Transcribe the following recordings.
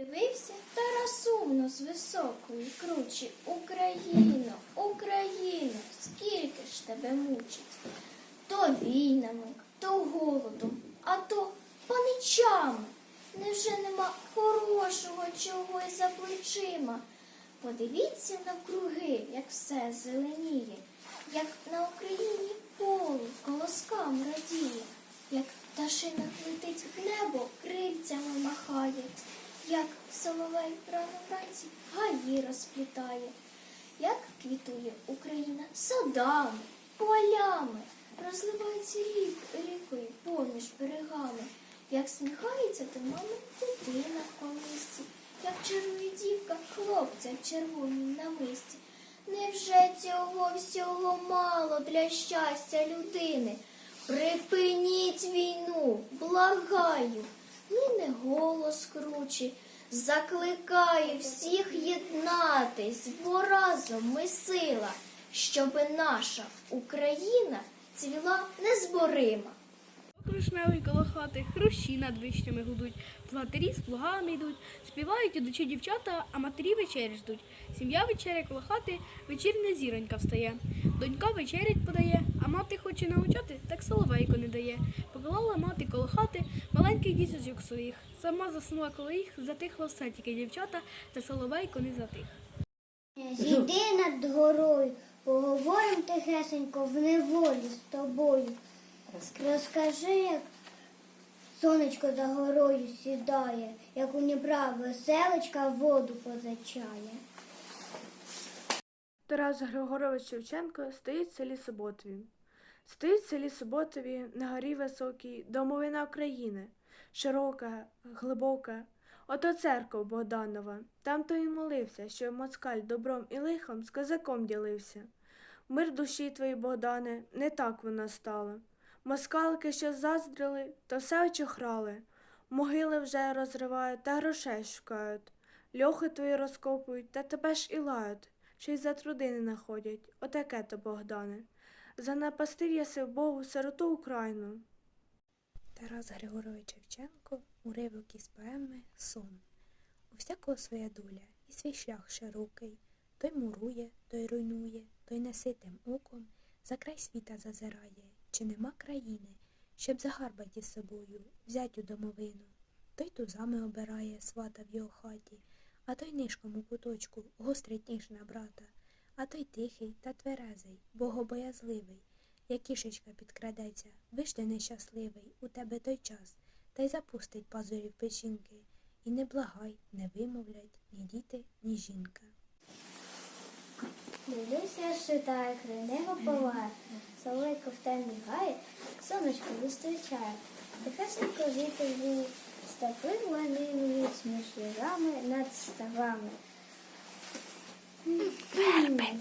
Дивився та сумно з високої кручі. Україно, Україно, скільки ж тебе мучить? То війнами, то голодом, а то паничами. Невже нема хорошого чогось за плечима? Подивіться навкруги, як все зеленіє, як на Україні поле колоскам радіє, як пташина летить в небо, крильцями махає, як соловей рано вранці гаї розплітає, як квітує Україна садами, полями, розливається рік, рікою поміж берегами, як сміхається до мами дитина в помісті, як чарує дівка хлопця в червонім намисті. Невже цього всього мало для щастя людини? Припиніть війну, благаю, Мине голос круче, закликаю всіх єднатись, бо разом ми сила, щоби наша Україна цвіла незборима. Крушневий коло хати, хрущі над вишнями гудуть, платарі з плугами йдуть, співають ідучі дівчата, а матері вечері ждуть. Сім'я вечеря коло хати, вечірня зіронька встає. Донька вечерять подає, а мати хоче навчати, так соловейко не дає. Поклала мати коло хати маленьких діточок своїх. Сама заснула коло їх, затихло все, тільки дівчата, та соловейко не затих. Зійди над горою, поговорим тихесенько в неволі з тобою. Розкажи, як сонечко за горою сідає, як у Дніпра веселочка воду позачає. Тарас Григорович Шевченко стоїть в селі Суботові. Стоїть в селі Суботові на горі високій домовина України, широка, глибока. Ото церква Богданова. Там то й молився, що москаль добром і лихом з козаком ділився. Мир душі твої, Богдане, не так вона стала. Москалки, що заздрили, то все очохрали. Могили вже розривають та грошей шукають. Льохи твої розкопують, та тебе ж і лають, що й за труди не находять. Отаке то, Богдане. Занапастив єси Богу сироту Україну. Тарас Григорович Шевченко уривок із поеми Сон. У всякого своя доля і свій шлях широкий. Той мурує, той руйнує, той неситим оком за край світа зазирає, чи нема країни, щоб загарбать із собою, взять у домовину. Той тузами обирає свата в його хаті, а той нишком у куточку гострить ніж на брата, а той тихий та тверезий, богобоязливий, як кішечка підкрадеться, виш ти нещасливий, у тебе той час, та й запустить пазурів печінки, і не благай, не вимовлять ні діти, ні жінка. Дивлюся, шитає, край небо палає, соловейко в темні гає, сонечко зустрічає. Тихесенько вітер віє, стопи ланивують між лігами над ставами.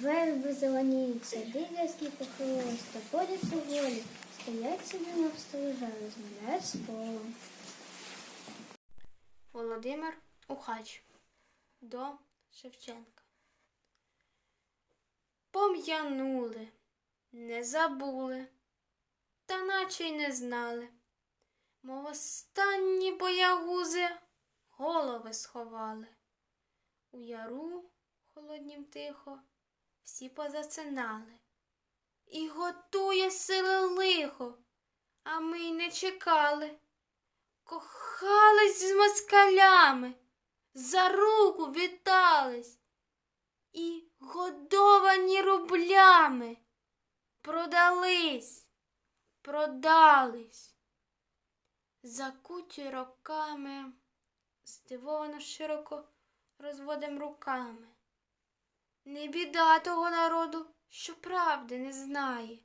Верби зеленіються, дивлясні похилились, тополі поволі, стоять собі навстрижа, розмовляють з полом. Володимир Ухач до Шевченка. Пом'янули, не забули, та наче й не знали. Мов останні боягузи голови сховали. У яру холоднім тихо всі позацинали. І готує сили лихо, а ми й не чекали. Кохались з москалями, за руку вітались і годовані рублями продались, продались. Закуті роками, здивовано широко розводим руками. Не біда того народу, що правди не знає,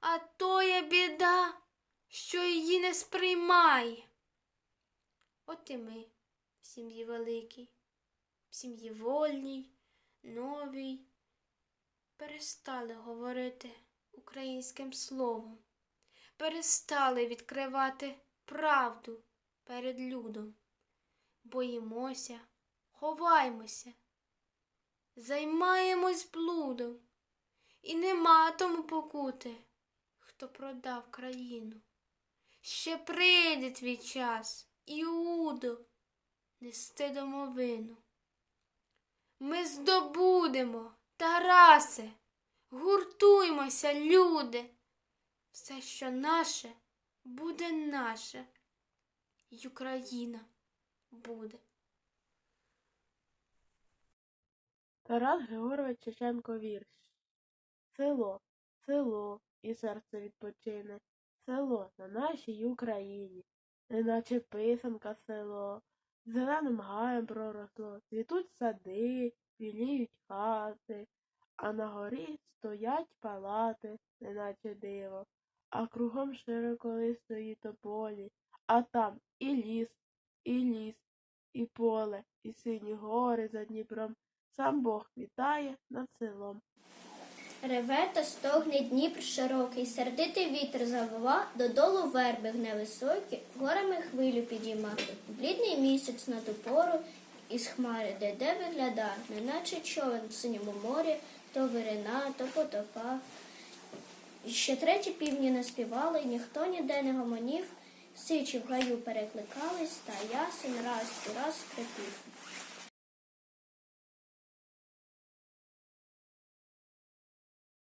а то є біда, що її не сприймає. От і ми в сім'ї великій, в сім'ї вольній, новій, перестали говорити українським словом, перестали відкривати правду перед людом. Боїмося, ховаймося, займаємось блудом, і нема тому покути, хто продав країну. Ще прийде твій час, Іудо, нести домовину. Ми здобудемо, Тарасе, гуртуймося, люди. Все, що наше, буде наше, й Україна буде. Тарас Григорович Шевченко вірш. Село, село, і серце відпочине, село на нашій Україні, неначе писанка село, зеленим гаєм проросло, цвітуть сади, біліють хати, а на горі стоять палати, неначе диво, а кругом широколистої тополі, а там і ліс, і ліс, і поле, і сині гори за Дніпром. Сам Бог вітає над селом. Реве та стогне Дніпр широкий, сердитий вітер завива, додолу верби невисокі, горами хвилю підійма. Блідний місяць на ту із хмари, де де вигляда, неначе човен в синьому морі, то вирина, то потопа. Ще треті півні не співали, ніхто ніде не гомонів, сичі в гаю перекликались, та ясен раз у раз скрипів.